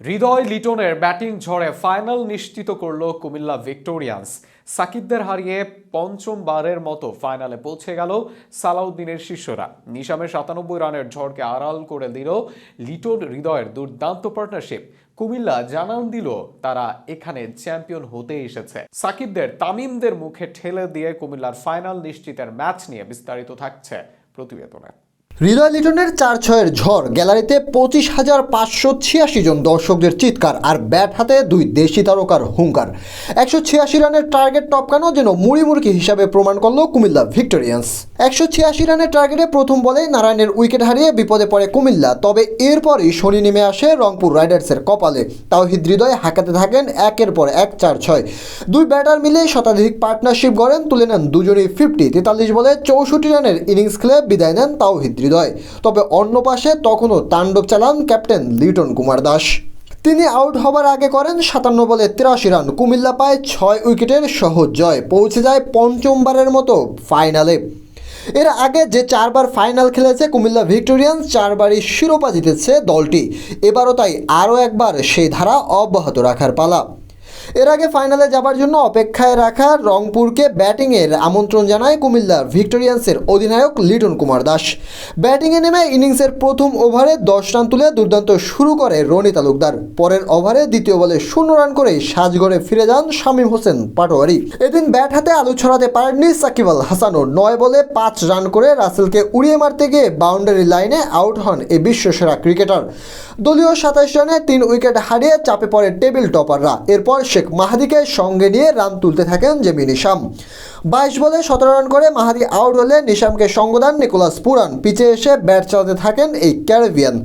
হৃদয় লিটনের ব্যাটিং ঝড়ে ফাইনাল নিশ্চিত করল কুমিল্লা ভিক্টোরিয়ান্স। সাকিবদের হারিয়ে পঞ্চমবারের মতো ফাইনালে পৌঁছে গেল সালাউদ্দিনের শিষ্যরা। নিশামের সাতানব্বই রানের ঝড়কে আড়াল করে দিল লিটন হৃদয়ের দুর্দান্ত পার্টনারশিপ কুমিল্লা জানান দিল, তারা এখানে চ্যাম্পিয়ন হতে এসেছে। সাকিবদের তামিমদের মুখে ঠেলে দিয়ে কুমিল্লার ফাইনাল নিশ্চিতের ম্যাচ নিয়ে বিস্তারিত থাকছে প্রতিবেদনে। হৃদয় লিটনের চার ছয়ের ঝড় গ্যালারিতে পঁচিশ হাজার পাঁচশো ছিয়াশি জন দর্শকদের চিৎকার আর ব্যাট হাতে দুই দেশি তারকার হুঙ্কার। একশো ছিয়াশি রানের টার্গেট টপকানো যেন মুড়িমুড়কি হিসাবে প্রমাণ করল কুমিল্লা ভিক্টোরিয়ান্স। একশো ছিয়াশি রানের টার্গেটে প্রথম বলে নারায়ণের উইকেট হারিয়ে বিপদে পড়ে কুমিল্লা, তবে এরপরই শনি নেমে আসে রংপুর রাইডার্সের কপালে। তাওহিদ হৃদয় হাঁকাতে থাকেন একের পর এক চার ছয়। দুই ব্যাটার মিলে শতাধিক পার্টনারশিপ গড়েন, তুলে নেন দুজনেই ফিফটি তেতাল্লিশ বলে চৌষট্টি রানের ইনিংস খেলে বিদায় নেন তাও তাওহিদ হৃদয়। তবে অন্য পাশে তখনও তাণ্ডব চালান ক্যাপ্টেন লিটন কুমার দাস। তিনি আউট হবার আগে করেন সাতান্ন বলে তিরাশি রান। কুমিল্লা পায় ছয় উইকেটের সহজ জয়। পৌঁছে যায় পঞ্চমবারের মতো ফাইনালে। এর আগে যে চারবার ফাইনাল খেলেছে কুমিল্লা ভিক্টোরিয়ান্স, চারবারই শিরোপা জিতেছে দলটি। এবারও তাই আরও একবার সেই ধারা অব্যাহত রাখার পালা। এর আগে ফাইনালে যাবার জন্য অপেক্ষায় রাখা রংপুরকে ব্যাটিংয়ের আমন্ত্রণ জানায় কুমিল্লা ভিক্টোরিয়ান্সের অধিনায়ক লিটন কুমার দাস। ব্যাটিংয়ে নেমে ইনিংসের প্রথম ওভারে দশ রান তুলে দুর্দান্ত শুরু করে রনি তালুকদার। পরের ওভারে দ্বিতীয় বলে শূন্য রান করে সাজগড়ে ফিরে যান শামীম হোসেন পাটোয়ারি। এদিন ব্যাট হাতে আলু ছড়াতে পারেননি সাকিব আল হাসানও নয় বলে পাঁচ রান করে রাসেলকে উড়িয়ে মারতে গিয়ে বাউন্ডারি লাইনে আউট হন এই বিশ্বসেরা ক্রিকেটার দলীয় সাতাশ রানে তিন উইকেট হারিয়ে চাপে পড়ে টেবিল টপাররা এরপর শেখ মাহাদিকে সঙ্গে নিয়ে রান তুলতে থাকেন জেমিন নিশাম বাইশ বলে সতেরো রান করে মাহাদি আউট হলে নিশামকে সঙ্গ দেন নিকোলাস পুরান। পিচে এসে ব্যাট চালাতে থাকেন এই ক্যারিবিয়ান।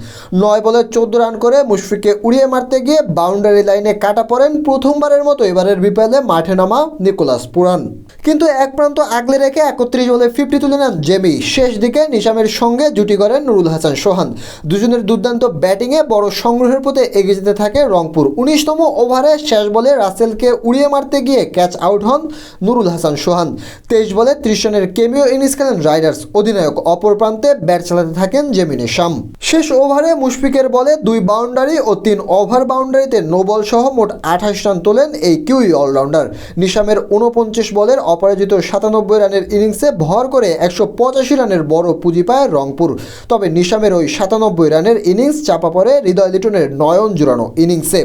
নয় বলে চোদ্দ রান করে মুশফিককে উড়িয়ে মারতে গিয়ে বাউন্ডারি লাইনে কাটা পড়েন প্রথমবারের মতো এবারের বিপিএলে মাঠে নামা নিকোলাস পুরান। কিন্তু এক প্রান্ত আগলে রেখে একত্রিশ বলে ফিফটি তুলে নেন জেমি। শেষ দিকে নিশামের সঙ্গে জুটি করেন নুরুল হাসান সোহান। দুজনের দুর্দান্ত ব্যাটিংয়ে বড় সংগ্রহের পথে এগিয়ে যেতে থাকে রংপুর। উনিশতম ওভারে শেষ বলে রাসেলকে উড়িয়ে মারতে গিয়ে ক্যাচ আউট হন নুরুল হাসান সোহান। তেইশ বলে ত্রিশ রানের কেমিও ইনিংস খেলেন রাইডার্স। অধিনায়ক অপর প্রান্তে ব্যাট চালাতে থাকেন জেমিনে শাম। শেষ ওভারে মুশফিকের বলে দুই বাউন্ডারি ও তিন ওভার বাউন্ডারিতে নো বল সহ মোট আঠাশ রান তোলেন এই কিউই অলরাউন্ডার। নিশামের উনপঞ্চাশ বলের অপরাজিত সাতানব্বই রানের ইনিংসে ভর করে একশো পঁচাশি রানের বড় পুঁজি পায় রংপুর। তবে নিশামের ওই সাতানব্বই রানের ইনিংস চাপা পড়ে হৃদয় লিটনের নয়ন জুড়ানো ইনিংসে।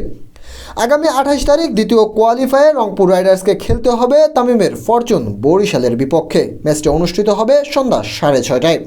আগামী আঠাশ তারিখ দ্বিতীয় কোয়ালিফায়ার রংপুর রাইডার্সকে খেলতে হবে তামিমের ফরচুন বরিশালের বিপক্ষে। ম্যাচটি অনুষ্ঠিত হবে সন্ধ্যা সাড়ে ছয়টায়।